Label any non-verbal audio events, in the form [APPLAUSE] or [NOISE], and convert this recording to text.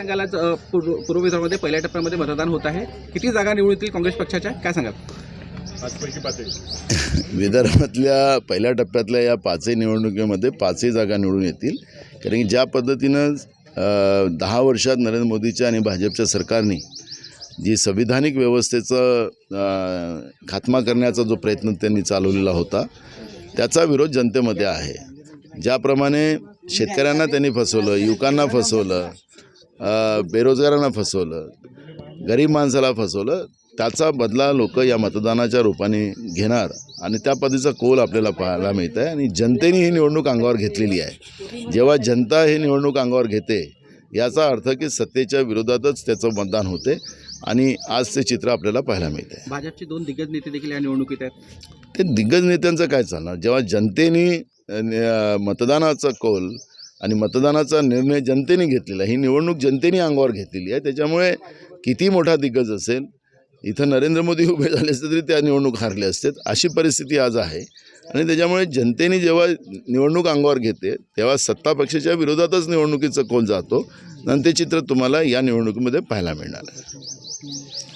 सांगाल आज पूर्व विदर्भामध्ये पहिल्या टप्प्यामध्ये मतदान होत आहे. किती जागा निवडून येतील काँग्रेस पक्षाच्या? काय सांगाल? [LAUGHS] विदर्भातल्या पहिल्या टप्प्यातल्या या पाचही निवडणुकीमध्ये पाचही जागा निवडून येतील. कारण की ज्या पद्धतीनं दहा वर्षात नरेंद्र मोदीच्या आणि भाजपच्या सरकारने जी संविधानिक व्यवस्थेचं खात्मा करण्याचा जो प्रयत्न त्यांनी चालवलेला होता त्याचा विरोध जनतेमध्ये आहे. ज्याप्रमाणे शेतकऱ्यांना त्यांनी फसवलं युवकांना फसवलं बेरोजगारांना फसवलं गरीब माणसाला फसवलं त्याचा बदला लोक या मतदानाच्या रूपाने घेणार आणि त्या पद्धतीचा कोल आपल्याला पाहायला मिळत आहे आणि जनतेने ही निवडणूक अंगावर घेतलेली आहे. जेव्हा जनता ही निवडणूक अंगावर घेते याचा अर्थ की सत्तेच्या विरोधातच त्याचं मतदान होते आणि आज ते चित्र आपल्याला पाहायला मिळते भाजपचे दोन दिग्गज नेते देखील या निवडणुकीत आहेत. ते दिग्गज नेत्यांचं काय चालणार? जेव्हा जनतेने मतदानाचा कौल आणि मतदानाचा निर्णय जनतेने घेतलेला ही निवडणूक जनतेने अंगावर घेतलेली आहे. त्याच्यामुळे किती मोठा दिग्गज असेल इथं नरेंद्र मोदी उभे झाले असते तरी त्या निवडणूक हारले असते अशी परिस्थिती आज आहे. आणि त्याच्यामुळे जनतेने जेव्हा निवडणूक अंगावर घेते तेव्हा सत्ता पक्षाच्या विरोधातच निवडणुकीचा कोण जातो. आणि ते चित्र तुम्हाला या निवडणुकीमध्ये पाहायला मिळणार आहे.